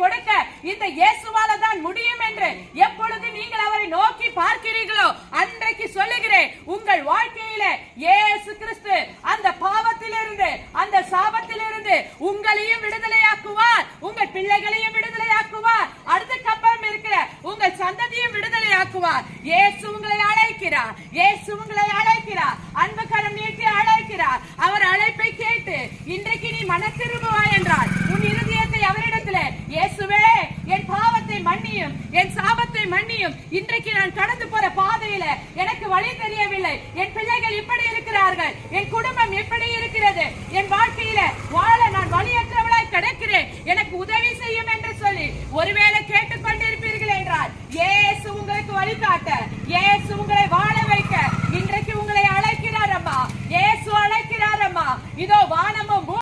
கொடுக்க இந்த இயேசுவால தான் முடியும் என்று எப்பொழுது நீங்கள் அவரை நோக்கி பார்க்கிறீர்களோ அன்றைக்கு சொல்லுகிறேன் உங்கள் வாழ்க்கையில இயேசு கிறிஸ்து அந்த பாவத்திலிருந்து அந்த சாபத்திலிருந்து உங்களையும் விடுதலையாக்குவார் உங்கள் பிள்ளைகளையும் விடுதலையாக்குவார் அதுக்கப்புறம் இருக்கிற உங்கள் சந்ததியும் விடுதலையாக்குவார். இயேசு உங்களை அழைக்கிறார் இயேசு உங்களை அழைக்கிறார் அன்பு கரம் நீட்டி அழைக்கிறார். அவர் அழைப்பை கேட்டு இன்றைக்கு நீ மன திரும்புவாய் என்றார். என் சாபத்தை மன்னியும். இன்றைக்கு நான் கடந்து போற பாதையில எனக்கு வழி தெரியவில்லை. என் பிள்ளைகள் இப்படி இருக்கிறார்கள். என் குடும்பம் இப்படி இருக்கிறது. என் வாழ்க்கையில வாழ நான் வழியற்றவளாய் கிடக்கிறேன். எனக்கு உதவி செய்யும் என்று சொல்லி ஒருவேளை கேட்டுக்கொண்டிருப்பீர்கள் என்றால் ஏசு உங்களுக்கு வழிகாட்ட ஏசு உங்களை வாழ வைக்க இன்றைக்கு உங்களை அழைக்கிறார் அம்மா. ஏசு அழைக்கிறார் அம்மா. இதோ வானமும்